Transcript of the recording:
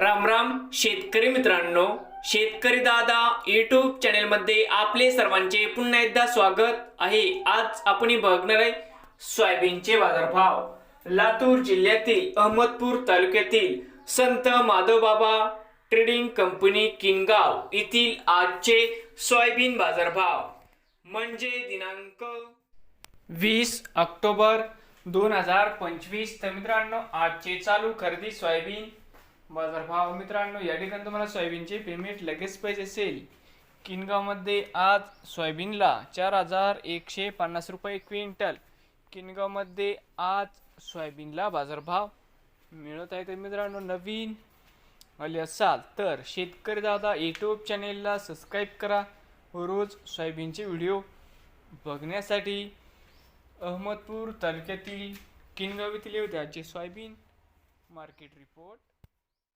राम राम शेतकरी मित्रांनो. शेतकरी दादा युट्यूब चॅनेलमध्ये आपले सर्वांचे पुन्हा एकदा स्वागत आहे. आज आपण बघणार आहे सोयाबीनचे बाजारभाव. लातूर जिल्ह्यातील अहमदपूर तालुक्यातील संत माधवबाबा ट्रेडिंग कंपनी किनगाव येथील आजचे सोयाबीन बाजारभाव. म्हणजे दिनांक वीस ऑक्टोबर दोन हजार पंचवीस. तर मित्रांनो आजचे चालू खरेदी सोयाबीन बाजारभाव मित्रांनो या ठिकाणी तुम्हाला सोयाबीनचे पेमेंट लगेच पाहिजे असेल. किनगावमध्ये आज सोयाबीनला चार हजार एकशे पन्नास रुपये क्विंटल. किनगावमध्ये आज सोयाबीनला बाजारभाव मिळत आहे. तर मित्रांनो नवीन आले असाल तर शेतकरी दादा यूट्यूब चॅनेलला सबस्क्राईब करा. रोज सोयाबीनचे व्हिडिओ बघण्यासाठी अहमदपूर तालुक्यातील किनगाव येथील होते आजचे सोयाबीन मार्केट रिपोर्ट